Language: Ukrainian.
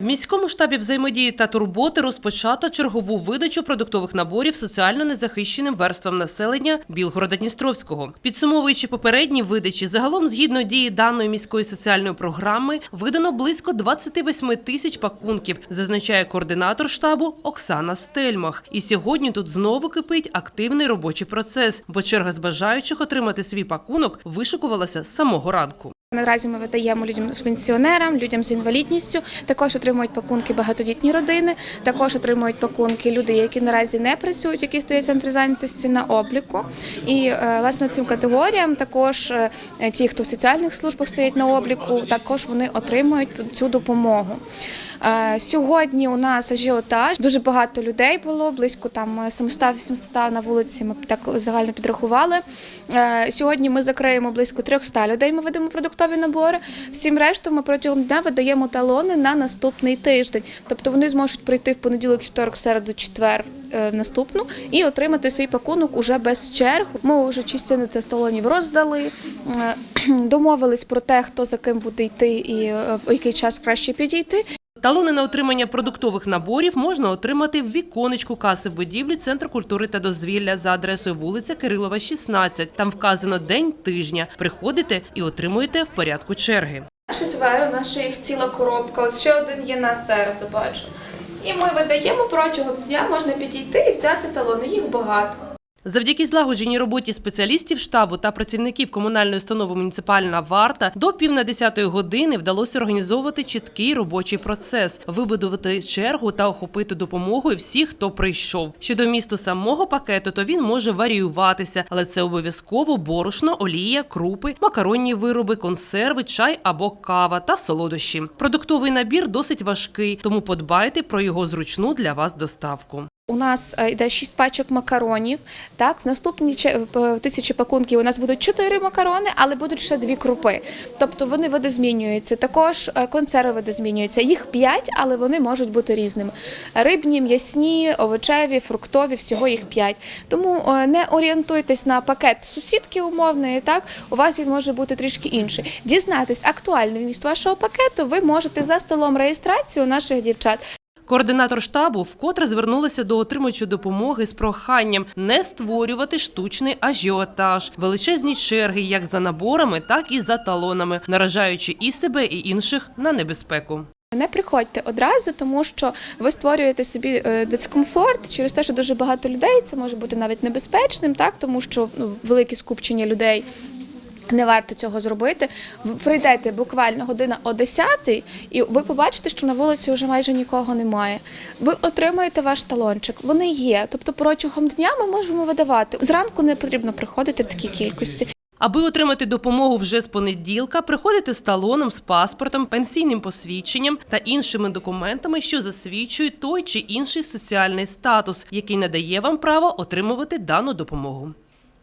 В міському штабі взаємодії та турботи розпочато чергову видачу продуктових наборів соціально незахищеним верствам населення Білгорода-Дністровського. Підсумовуючи попередні видачі, загалом згідно дії даної міської соціальної програми видано близько 28 тисяч пакунків, зазначає координатор штабу Оксана Стельмах. І сьогодні тут знову кипить активний робочий процес, бо черга з бажаючих отримати свій пакунок вишикувалася з самого ранку. Наразі ми видаємо людям пенсіонерам, людям з інвалідністю. Також отримують пакунки багатодітні родини. Також отримують пакунки люди, які наразі не працюють, які стоять в центрі зайнятості на обліку. І е, власне цим категоріям також е, ті, хто в соціальних службах стоять на обліку, також вони отримують цю допомогу. Е, Сьогодні у нас ажіотаж. Дуже багато людей було, близько там 700-800 на вулиці. Ми так загально підрахували. Е, Сьогодні ми закриємо близько 300 людей. Ми ведемо продуктові набори. Всім решту ми протягом дня видаємо талони на наступний тиждень. Тобто вони зможуть прийти в понеділок, вівторок, середу, четвер. е, Наступну і отримати свій пакунок уже без черг. Ми вже частину талонів роздали, е, домовились про те, хто за ким буде йти і е, в який час краще підійти. Талони на отримання продуктових наборів можна отримати в віконечку каси будівлі Центр культури та дозвілля за адресою вулиця Кирилова, 16. Там вказано день тижня. Приходите і отримуєте в порядку черги. Четвер, у нас ще їх ціла коробка. От ще один є на середу, бачу. І ми видаємо протягом дня, можна підійти і взяти талони. Їх багато. Завдяки злагодженій роботі спеціалістів штабу та працівників комунальної установи муніципальна варта до пів на десятої години вдалося організовувати чіткий робочий процес, вибудувати чергу та охопити допомогою всіх, хто прийшов. Щодо місту самого пакету, то він може варіюватися, але це обов'язково борошно, олія, крупи, макаронні вироби, консерви, чай або кава та солодощі. Продуктовий набір досить важкий, тому подбайте про його зручну для вас доставку. У нас е, йде 6 пачок макаронів. Так, в наступній че- в тисячі пакунків у нас будуть 4 макарони, але будуть ще дві крупи. Тобто вони видозмінюються. Також е, консерви видозмінюються. Їх 5, але вони можуть бути різними. Рибні, м'ясні, овочеві, фруктові, всього їх 5. Тому е, не орієнтуйтесь на пакет сусідки умовної. Так, у вас він може бути трішки інший. Дізнатись актуальний вміст вашого пакету ви можете за столом реєстрації у наших дівчат. Координатор штабу вкотре звернулася до отримувачів допомоги з проханням не створювати штучний ажіотаж, величезні черги як за наборами, так і за талонами, наражаючи і себе, і інших на небезпеку. Не приходьте одразу, тому що ви створюєте собі е, дискомфорт через те, що дуже багато людей. Це може бути навіть небезпечним, так тому що ну, велике скупчення людей. Не варто цього зробити. Ви прийдете буквально година о 10 і ви побачите, що на вулиці вже майже нікого немає. Ви отримаєте ваш талончик. Вони є. Тобто протягом дня ми можемо видавати. Зранку не потрібно приходити в такій кількості. Аби отримати допомогу вже з понеділка, приходите з талоном, з паспортом, пенсійним посвідченням та іншими документами, що засвідчують той чи інший соціальний статус, який надає вам право отримувати дану допомогу.